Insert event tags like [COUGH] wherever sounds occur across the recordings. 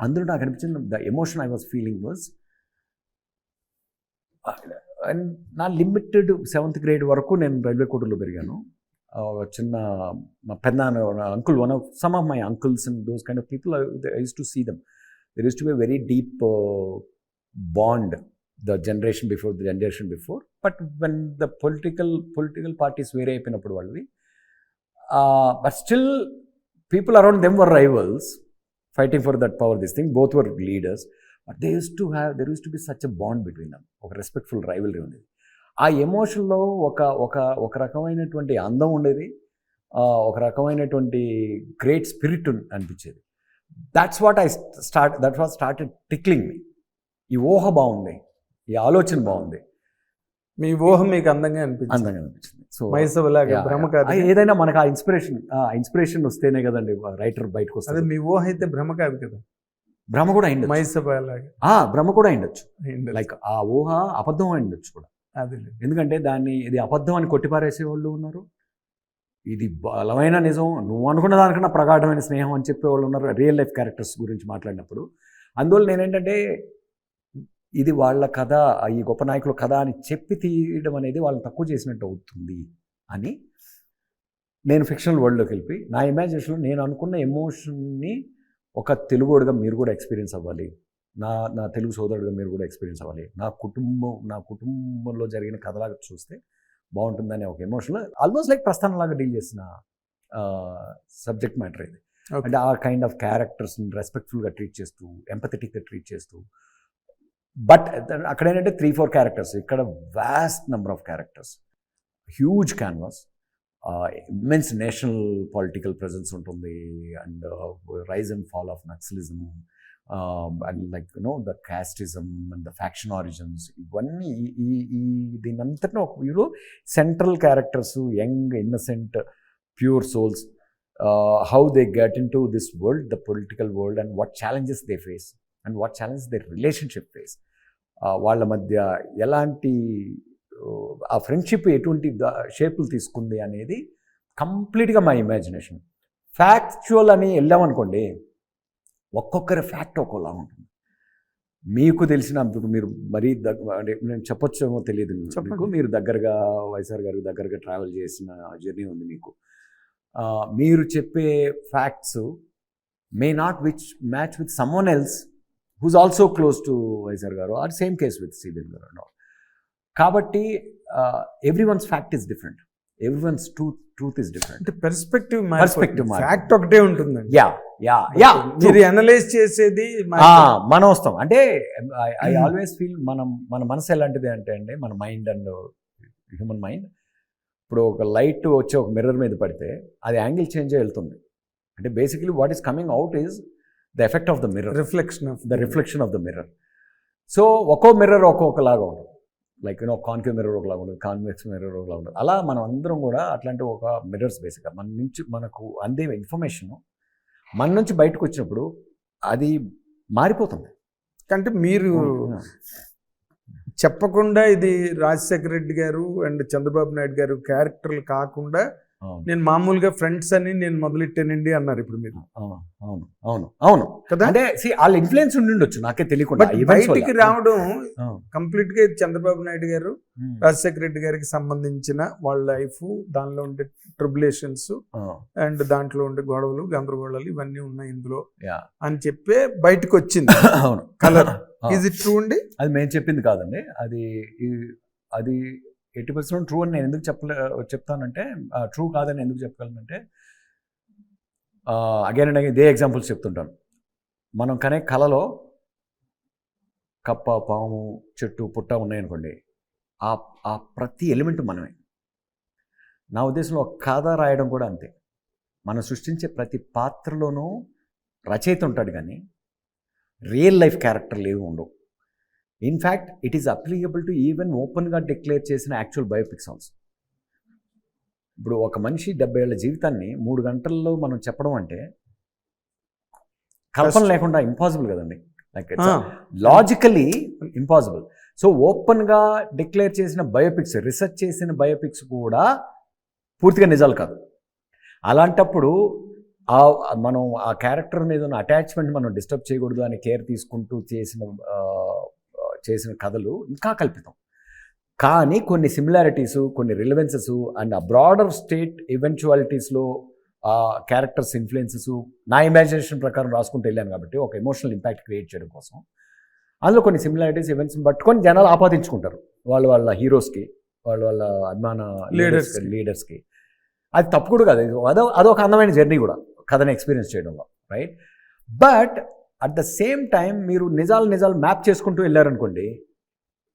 అందులో నాకు అనిపించింది the emotion I was feeling was and నా లిమిటెడ్ సెవెంత్ గ్రేడ్ వరకు నేను రైల్వే కోటలో పెరిగాను ఆ, ఒక చిన్న మా పెద్ద uncle one of some of my uncles and those kind of people I use to see them there use to be very deep bond the generation before the generation before but when the political political parties వేరే అయిపోయినప్పుడు వాళ్ళవి but still people around them were rivals fighting for that power this thing both were leaders but they use to have their use to be such a bond between them ఒక రెస్పెక్ట్ఫుల్ rivalry ఉండేది. ఆ ఎమోషన్లో ఒక ఒక ఒక రకమైనటువంటి అందం ఉండేది. ఒక రకమైనటువంటి గ్రేట్ స్పిరిట్ అనిపించేది. That's what I start that what started tickling me ఈ ఊహ బాగుంది. ఈ ఆలోచన బాగుంది. మీ ఊహ మీకు అందంగా అనిపించింది. అందంగా అనిపించింది. సో భ్రమ ఏదైనా మనకు ఆ ఇన్స్పిరేషన్ ఆ ఇన్స్పిరేషన్ వస్తేనే కదండి రైటర్ బయటకు వస్తుంది మీ ఊహ అయితే భ్రమ కాదు? కదా భ్రమ కూడా మైసభలాగా ఆ, భ్రమ కూడా అయిండొచ్చు. లైక్ ఆ ఊహ అబద్ధం అయిండొచ్చు కూడా. అదే. ఎందుకంటే దాన్ని ఇది అబద్ధం అని కొట్టిపారేసే వాళ్ళు ఉన్నారు. ఇది బలమైన నిజం. నువ్వు అనుకున్న దానికన్నా ప్రగాఢమైన స్నేహం అని చెప్పేవాళ్ళు ఉన్నారు రియల్ లైఫ్ క్యారెక్టర్స్ గురించి మాట్లాడినప్పుడు. అందువల్ల నేనేంటంటే ఇది వాళ్ళ కథ ఈ గొప్ప నాయకుల కథ అని చెప్పి తీయడం అనేది వాళ్ళని తక్కువ చేసినట్టు అవుతుంది అని నేను ఫిక్షనల్ వరల్డ్లోకి వెళ్ళి నా ఇమాజినేషన్లో నేను అనుకున్న ఎమోషన్ని ఒక తెలుగుడుగా మీరు కూడా ఎక్స్పీరియన్స్ అవ్వాలి. నా నా తెలుగు సోదరుడుగా మీరు కూడా ఎక్స్పీరియన్స్ అవ్వాలి. నా కుటుంబం నా కుటుంబంలో జరిగిన కథలాగా చూస్తే బాగుంటుందనే ఒక ఎమోషన్లో ఆల్మోస్ట్ లైక్ ప్రస్థానంలాగా డీల్ చేసిన సబ్జెక్ట్ మ్యాటర్ ఇది. అంటే ఆ కైండ్ ఆఫ్ క్యారెక్టర్స్ని రెస్పెక్ట్ఫుల్గా ట్రీట్ చేస్తూ ఎంపథెటిక్గా ట్రీట్ చేస్తూ బట్ అక్కడ ఏంటంటే త్రీ ఫోర్ క్యారెక్టర్స్ ఇక్కడ vast number of characters huge canvas immense national political presence ఉంటుంది. And rise and fall of naxalism and like no the casteism and the faction origins ఇవన్నీ ఈ- ఈ ఈ దీని అంతటా ఒక వ్యూలో central characters young innocent pure souls how they get into this world the political world and what challenges they face and what challenge they relationship face. వాళ్ళ మధ్య ఎలాంటి ఆ ఫ్రెండ్షిప్ ఎటువంటి షేపులు తీసుకుంది అనేది కంప్లీట్గా మా ఇమాజినేషన్. ఫ్యాక్చువల్ అని వెళ్ళామనుకోండి ఒక్కొక్కరి ఫ్యాక్ట్ ఒక్కోలా ఉంటుంది. మీకు తెలిసిన ఇప్పుడు మీరు మరీ అంటే నేను చెప్పొచ్చేమో తెలియదు. మీకు. మీరు దగ్గరగా వైఎస్ఆర్ గారికి దగ్గరగా ట్రావెల్ చేసిన జర్నీ ఉంది మీకు. మీరు చెప్పే facts may not which match with someone else whose also close to YSR garu or same case with Sridevi garu and all కాబట్టి every one's fact is different every one's truth truth is different అంటే perspective Perspective మారిపోతుంది. Fact ఒకటే ఉంటుందండి. Yeah yeah yeah మీరు analyse చేసేది మనం వస్తాం. అంటే ఐ. ఆల్వేస్ ఫీల్ మనం మన మనసు ఎలాంటిది అంటే అండి మన మైండ్ అండ్ హ్యూమన్ మైండ్ ఇప్పుడు ఒక లైట్ వచ్చి ఒక మిర్రర్ మీద పడితే అది యాంగిల్ చేంజ్ వెళ్తుంది. అంటే basically what is coming out is the effect of the mirror reflection of the reflection of the mirror so ఒక్కో మిర్రర్ ఒక్కొక్కలాగా ఉంటుంది. లైక్ యూనో కాన్కేవ్ మిర్రర్ ఒకలాగా ఉంటుంది కాన్వెక్స్ మిర్రర్ ఒకలాగా ఉంటుంది. అలా మనం అందరం కూడా అట్లాంటి ఒక మిర్రర్స్ బేసిక్గా మన నుంచి మనకు అందే ఇన్ఫర్మేషన్ మన నుంచి బయటకు వచ్చినప్పుడు అది మారిపోతుంది. అంటే మీరు చెప్పకుండా ఇది రాజశేఖర రెడ్డి గారు అండ్ చంద్రబాబు నాయుడు గారు క్యారెక్టర్లు కాకుండా నేను మామూలుగా ఫ్రెండ్స్ అని నేను మొదలెట్టానండి అన్నారు ఇప్పుడు మీరు అవును అవును అవును కదా అంటే వాళ్ళ ఇన్ఫ్లుయెన్స్ ఉండి ఉండొచ్చు నాకే తెలియకుండా బయటికి. రావడం. కంప్లీట్గా ఇది చంద్రబాబు నాయుడు గారు. రాజశేఖర రెడ్డి గారికి సంబంధించిన వాళ్ళ లైఫ్ దానిలో ఉండే ట్రిబులేషన్స్. అండ్ దాంట్లో ఉండే గొడవలు గందరగోళాలు ఇవన్నీ ఉన్నాయి ఇందులో. అని చెప్పే బయటకు వచ్చింది [LAUGHS] అవును కలర్ ఇట్ ట్రూ అండి అది మేము చెప్పింది కాదండి అది అది ఎయిటీ పర్సెంట్ ట్రూ అని నేను ఎందుకు చెప్పలే చెప్తానంటే ట్రూ కాదని ఎందుకు చెప్పగలనంటే అగైన్ అండ్ అగైన్ ఇదే ఎగ్జాంపుల్స్ చెప్తుంటాను. మనం కనే కళలో కప్ప పాము చెట్టు పుట్ట ఉన్నాయనుకోండి ఆ ఆ ప్రతి ఎలిమెంట్ మనమే. నా ఉద్దేశంలో ఒక కథ రాయడం కూడా అంతే. మనం సృష్టించే ప్రతి పాత్రలోనూ రచయిత ఉంటాడు కానీ రియల్ లైఫ్ క్యారెక్టర్లు ఏవి ఉండవు. In fact it is applicable to even ఓపెన్గా డిక్లేర్ చేసిన యాక్చువల్ బయోపిక్స్ ఆల్సో ఇప్పుడు ఒక మనిషి డెబ్బై ఏళ్ళ జీవితాన్ని మూడు గంటల్లో మనం చెప్పడం అంటే కల్పన లేకుండా ఇంపాసిబుల్ కదండి. లైక్ లాజికలీ ఇంపాసిబుల్ సో ఓపెన్గా డిక్లేర్ చేసిన బయోపిక్స్ రీసెర్చ్ చేసిన బయోపిక్స్ కూడా పూర్తిగా నిజాలు కాదు. అలాంటప్పుడు ఆ మనం ఆ క్యారెక్టర్ మీద ఉన్న అటాచ్మెంట్ మనం డిస్టర్బ్ చేయకూడదు అని కేర్ తీసుకుంటూ చేసిన చేసిన కథలు ఇంకా కల్పితం. కానీ కొన్ని సిమిలారిటీస్ కొన్ని రిలవెన్సెస్ అండ్ ఆ బ్రాడర్ స్టేట్ ఈవెంచువాలిటీస్లో ఆ క్యారెక్టర్స్ ఇన్ఫ్లుయెన్సెస్ నా ఇమాజినేషన్ ప్రకారం రాసుకుంటూ వెళ్ళాను కాబట్టి ఒక ఎమోషనల్ ఇంపాక్ట్ క్రియేట్ చేయడం కోసం. అందులో కొన్ని సిమిలారిటీస్ ఈవెంట్స్ పట్టుకొని జనాలు ఆపాదించుకుంటారు. వాళ్ళ వాళ్ళ హీరోస్కి వాళ్ళ వాళ్ళ అభిమాన Leaders లీడర్స్కి అది తప్పు కూడా కాదు. అదో అదొక అందమైన జర్నీ కూడా కథని ఎక్స్పీరియన్స్ చేయడంలో right but at the same time మీరు నిజాలు నిజాలు మ్యాప్ చేసుకుంటూ వెళ్ళారనుకోండి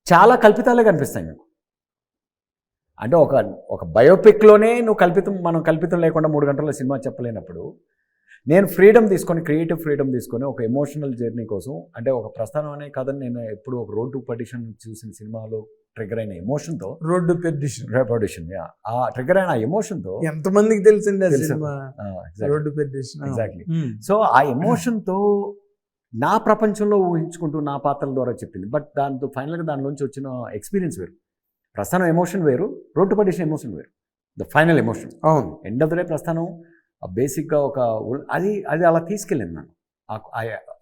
చాలా కల్పితాలే కనిపిస్తాయి మీకు. అంటే ఒక ఒక బయోపిక్లోనే నువ్వు కల్పితం మనం కల్పితం లేకుండా మూడు గంటల సినిమా చెప్పలేనప్పుడు నేను ఫ్రీడమ్ తీసుకొని క్రియేటివ్ ఫ్రీడమ్ తీసుకొని ఒక ఎమోషనల్ జర్నీ కోసం అంటే ఒక ప్రస్థానం అనే కథని నేను ఎప్పుడు ఒక రోడ్ టు పటిషన్ చూసిన సినిమాలో ట్రిగర్ అయిన ఎమోషన్తో రోడ్డు పెద్దిషన్ పటిషన్ ఆ ట్రిగర్ అయిన ఎమోషన్తో ఎంతమందికి తెలిసింది. సినిమా? రోడ్డు పెద్దిషన్ Exactly. సో ఆ ఎమోషన్తో నా ప్రపంచంలో ఊహించుకుంటూ నా పాత్రల ద్వారా చెప్పింది. బట్ దాంతో ఫైనల్గా దానిలోంచి వచ్చిన ఎక్స్పీరియన్స్ వేరు. ప్రస్థానం ఎమోషన్ వేరు. రోడ్డు పడిషన్ ఎమోషన్ వేరు. ద ఫైనల్ ఎమోషన్ అవును. End of the day Prasthanam బేసిక్గా ఒక అది అది అలా తీసుకెళ్ళింది నన్ను.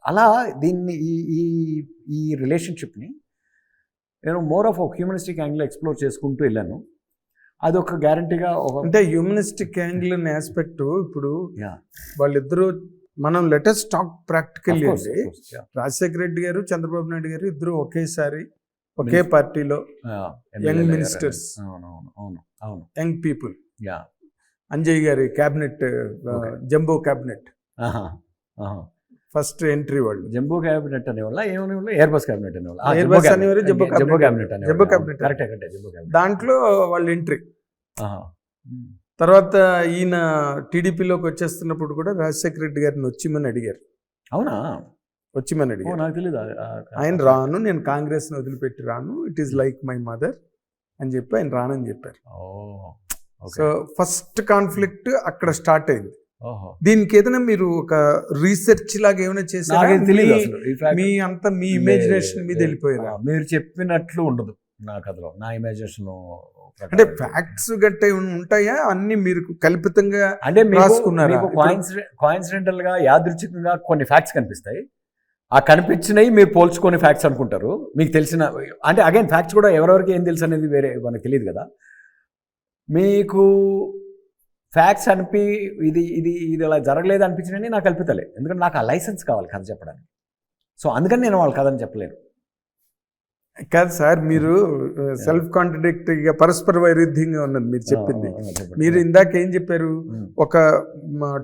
అలా దీన్ని ఈ ఈ ఈ రిలేషన్షిప్ని నేను మోర్ ఆఫ్ ఒక హ్యూమనిస్టిక్ యాంగిల్ ఎక్స్ప్లోర్ చేసుకుంటూ వెళ్ళాను. అది ఒక గ్యారంటీగా ఒక అంటే హ్యూమనిస్టిక్ యాంగిల్ అనే ఆస్పెక్ట్ ఇప్పుడు. వాళ్ళిద్దరూ మనం లెటెస్ట్ టాక్ ప్రాక్టికల్ అండి. రాజశేఖర రెడ్డి గారు చంద్రబాబు నాయుడు గారు ఇద్దరు ఒకేసారి ఒకే. పార్టీలో అవును అవును యంగ్ పీపుల్ యా అంజయ్ గారి cabinet Okay. Jumbo cabinet. First entry వాళ్ళు జంబో క్యాబినెట్ అనేవాళ్ళ ఏమనేవాళ్ళు ఎయిర్ బస్ క్యాబినెట్ అనేవాళ్ళు జంబో క్యాబినెట్. అనేవారు, జంబో జంబో క్యాబినెట్. క్యాబినెట్ అనేవాళ్ళు. Jumbo cabinet. కరెక్టే కరెక్టే జంబో క్యాబినెట్ దాంట్లో వాళ్ళ ఎంట్రీ. తర్వాత ఈయన టీడీపీలోకి వచ్చేస్తున్నప్పుడు కూడా రాజశేఖర రెడ్డి గారిని వచ్చిమని అడిగారు. అవునా? వచ్చిమని అడిగారు. నాకు తెలియదు ఆయన రాను నేను కాంగ్రెస్ని వదిలిపెట్టి రాను it is like my mother అని చెప్పి ఆయన రానని చెప్పారు. సో ఫస్ట్ కాన్ఫ్లిక్ట్ అక్కడ స్టార్ట్ అయింది. దీనికి ఏదైనా మీరు ఒక రీసెర్చ్ లాగా ఏమైనా తెలియదు మీ- అంత మీ ఇమాజినేషన్ మీద వెళ్ళిపోయారా? మీరు చెప్పినట్లు ఉండదు. నా కథలో నా ఇమాజినేషన్ అంటే ఫ్యాక్ట్స్ గట్ట ఉంటాయా? అన్ని మీరు కల్పితంగా అంటే రాసుకున్నారా? కోయిన్సిడెంటల్గా యాదృచ్ఛికంగా కొన్ని ఫ్యాక్ట్స్ కనిపిస్తాయి. ఆ కనిపించినవి మీరు పోల్చుకొని ఫ్యాక్ట్స్ అనుకుంటారు. మీకు తెలిసిన అంటే అగైన్ ఫ్యాక్ట్స్ కూడా ఎవరెవరికి ఏం తెలుసు అనేది వేరే మనకు తెలియదు కదా. మీకు ఫ్యాక్ట్స్ అనిపి ఇది ఇది ఇది అలా జరగలేదు అనిపించినవి నాకు కల్పితలే. ఎందుకంటే నాకు ఆ లైసెన్స్ కావాలి కథ చెప్పడానికి. సో అందుకని నేను వాళ్ళ కథని చెప్పలేను. కాదు సార్ మీరు సెల్ఫ్ కాంట్రడిక్టరీగా పరస్పర వైరుధ్యంగా ఉన్నది మీరు చెప్పింది. మీరు ఇందాక ఏం చెప్పారు? ఒక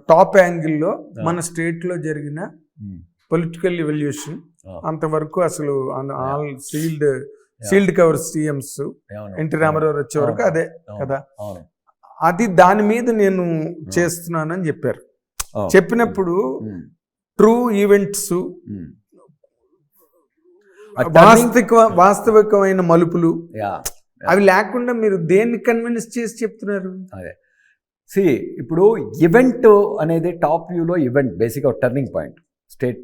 టాప్ యాంగిల్లో మన స్టేట్లో జరిగిన పొలిటికల్ ఎవల్యూషన్ అంతవరకు అసలు all sealed sealed cover CMs NT Rama Rao వచ్చే వరకు అదే కదా. అది దాని మీద నేను చేస్తున్నానని చెప్పారు. చెప్పినప్పుడు ట్రూ ఈవెంట్స్ వాస్తవిక వాస్తవికమైన మలుపులు. యా అవి లేకుండా మీరు దేన్ని కన్విన్స్ చేసి చెప్తున్నారు? సి ఇప్పుడు ఈవెంట్ అనేది టాప్ వ్యూలో ఈవెంట్ బేసిక్గా turning point state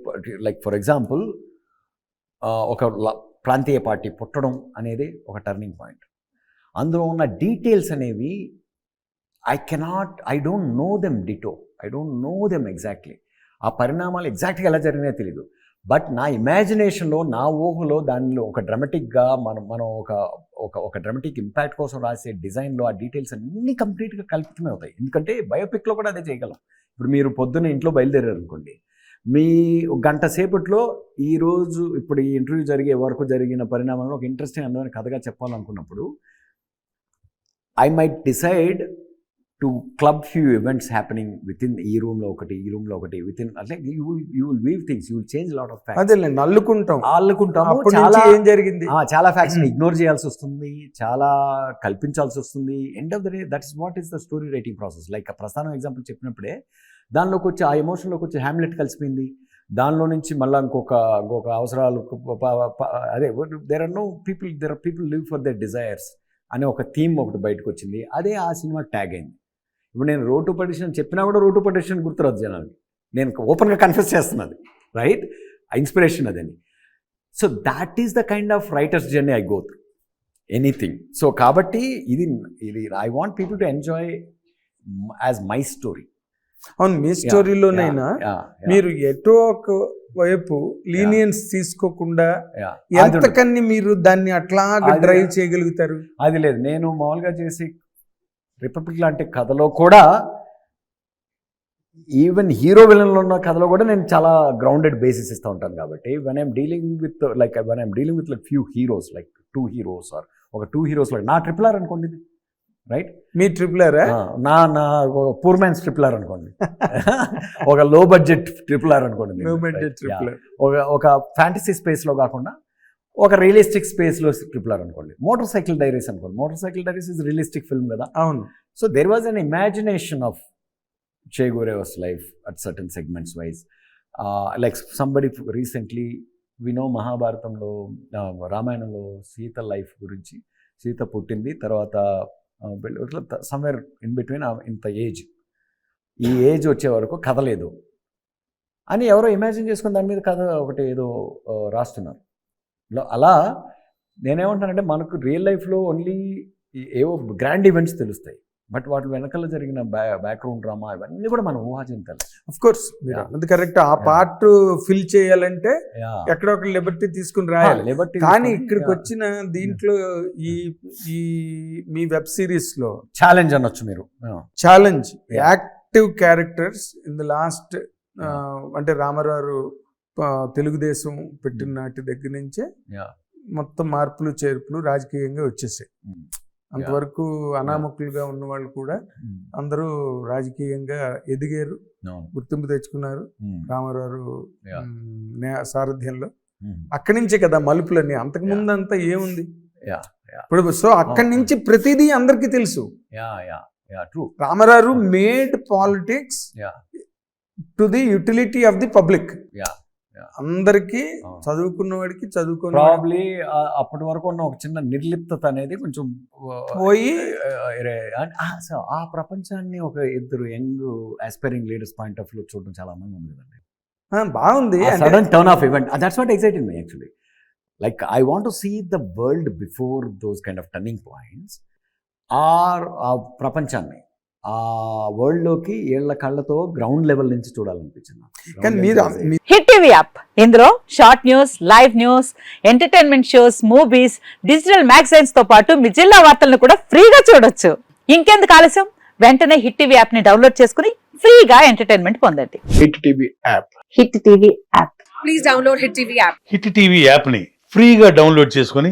like for example ఒక ప్రాంతీయ పార్టీ పుట్టడం అనేది ఒక టర్నింగ్ పాయింట్ అందులో ఉన్న డీటెయిల్స్ అనేవి I cannot I don't know them ditto I don't know them exactly ఆ పరిణామాలు ఎగ్జాక్ట్గా ఎలా జరిగినాయో తెలియదు బట్ నా ఇమాజినేషన్లో నా ఊహలో దానిలో ఒక డ్రమటిక్గా మనం మనం ఒక ఒక ఒక డ్రమటిక్ ఇంపాక్ట్ కోసం రాసే డిజైన్లో ఆ డీటెయిల్స్ అన్నీ కంప్లీట్గా కల్పితమే అవుతాయి. ఎందుకంటే బయోపిక్లో కూడా అదే చేయగలం. ఇప్పుడు మీరు పొద్దున్న ఇంట్లో బయలుదేరారు అనుకోండి మీ గంట సేపట్లో ఈరోజు ఇప్పుడు ఈ ఇంటర్వ్యూ జరిగే వరకు జరిగిన పరిణామాలను ఒక ఇంట్రెస్టింగ్ అందమైన కథగా చెప్పాలనుకున్నప్పుడు I might decide to club few events happening with in ఈ రూమ్లో ఒకటి ఈ రూమ్లో ఒకటి విత్ ఇన్ అంటే you you will weave things you will change lot of facts అదేలేండి అల్లుకుంటాం అప్పటి చాలా ఏం జరిగింది? చాలా ఫ్యాక్ట్స్ ఇగ్నోర్ చేయాల్సి వస్తుంది చాలా కల్పించాల్సి వస్తుంది. End of the day that is what is the story writing process like Prasthanam example చెప్పినప్పుడే దానిలోకి వచ్చి ఆ ఎమోషన్లోకి వచ్చి హ్యామ్లెట్ కలిసిపోయింది. దానిలో నుంచి మళ్ళీ ఇంకొక ఇంకొక అవసరాలు అదే there are no people there are people live for their desires అనే ఒక థీమ్ ఒకటి బయటకు వచ్చింది. అదే ఆ సినిమా ట్యాగ్ అయింది. ఇప్పుడు నేను రోటు పటిషన్ చెప్పినా కూడా రోటు పటిషన్ గుర్తురాదు జనానికి నేను ఓపెన్గా కన్ఫ్యూస్ చేస్తున్నది రైట్ ఇన్స్పిరేషన్ అదని so that is the kind of writers journey I go through anything so కాబట్టి ఇది ఇది I want people to enjoy as my story అవును మీ స్టోరీలోనైనా మీరు ఎటో ఒక వైపు లీనియన్స్ తీసుకోకుండా ఎంతకన్ని మీరు దాన్ని అట్లాగా అది- డ్రైవ్ చేయగలుగుతారు? అది లేదు. నేను మామూలుగా చేసి రిపబ్లిక్ లాంటి కథలో కూడా ఈవెన్ హీరో విలన్లో ఉన్న కథలో కూడా నేను చాలా గ్రౌండెడ్ బేసిస్ ఇస్తూ ఉంటాను కాబట్టి when I'm dealing with like when I'm dealing with like few heroes like two heroes or ఒక టూ హీరోస్ నా ట్రిపుల్ ఆర్ అనుకోండి రైట్ మీ ట్రిపులరా నా నా పూర్ మ్యాన్స్ ట్రిపుల్ ఆర్ అనుకోండి. [LAUGHS] ఒక లో బడ్జెట్ ట్రిపుల్ ఆర్ అనుకోండి ఒక ఒక ఫ్యాంటసీ స్పేస్లో కాకుండా ఒక రియలిస్టిక్ స్పేస్లో ట్రిపుల్ ఆర్ అనుకోండి మోటార్ సైకిల్ డైరీస్ అనుకోండి. Motorcycle diaries is realistic film కదా? అవును. So there was an imagination of Che Guevara's life at certain segments wise like somebody recently వినో మహాభారతంలో uh, రామాయణంలో సీత లైఫ్ గురించి సీత పుట్టింది తర్వాత సమ్వేర్ ఇన్ బిట్వీన్ ఇంత ఏజ్ ఈ ఏజ్ వచ్చే వరకు కథ లేదు. అని ఎవరో ఇమాజిన్ చేసుకుని దాని మీద కథ ఒకటి ఏదో ఆ, రాస్తున్నారు. అలా నేనేమంటానంటే మనకు రియల్ లైఫ్లో ఓన్లీ ఏవో గ్రాండ్ ఈవెంట్స్ తెలుస్తాయి. బట్ వాటి వెనకాల జరిగిన బ్యా బ్యాక్గ్రౌండ్ డ్రామా ఇవన్నీ కూడా మనం ఊహాజనితాలు అఫ్ కోర్స్. అన్నది కరెక్ట్. ఆ. పార్ట్ ఫిల్ చేయాలంటే ఎక్కడో ఒక లిబర్టీ తీసుకుని రాయాలి. లిబర్టీ కానీ ఇక్కడికి వచ్చిన దీంట్లో ఈ ఈ మీ వెబ్ సిరీస్లో ఛాలెంజ్ అనొచ్చు మీరు. Challenge. Active characters in the last అంటే రామారావు తెలుగుదేశం పెట్టిన నాటి దగ్గర నుంచే. మొత్తం మార్పులు చేర్పులు రాజకీయంగా వచ్చేసాయి. Mm. అంతవరకు అనామకులుగా ఉన్న వాళ్ళు కూడా అందరూ రాజకీయంగా ఎదిగారు గుర్తింపు తెచ్చుకున్నారు రామారావు సారథ్యంలో. అక్కడి నుంచే కదా మలుపులన్నీ. అంతకు ముందు అంతా ఏముంది. ఇప్పుడు సో అక్కడి నుంచి ప్రతిదీ అందరికీ తెలుసు. Rama Rao made politics. To the utility of the public. అందరికీ. చదువుకున్న వాడికి చదువుకున్న ప్రాబ్లీ అప్పటి వరకు ఉన్న ఒక చిన్న నిర్లిప్తత అనేది కొంచెం పోయి ఆ, ప్రపంచాన్ని ఒక ఇద్దరు young aspiring leaders point of view చూడడం చాలా అందంగా ఉంది కదండి. బాగుంది. Sudden turn of event that's what exciting me actually like I want to see the world before those kind of turning points or ఆ ప్రపంచాన్ని ఆ వరల్డ్లోకి ఏళ్ళ కళ్ళతో గ్రౌండ్ లెవెల్ నుంచి చూడాలనిపించింది. కానీ మీరు హిట్ టీవీ యాప్ ఇందులో short news live news entertainment shows movies digital మ్యాగజైన్స్తో పాటు మీ జిల్లా వార్తలను కూడా ఫ్రీగా చూడొచ్చు. ఇంకెందుకు ఆలస్యం? వెంటనే హిట్ టీవీ యాప్ని డౌన్లోడ్ చేసుకుని ఫ్రీగా ఎంటర్టైన్మెంట్ పొందండి. Hit TV app hit TV app please download Hit TV app. Hit TV యాప్ని ఫ్రీగా డౌన్లోడ్ చేసుకొని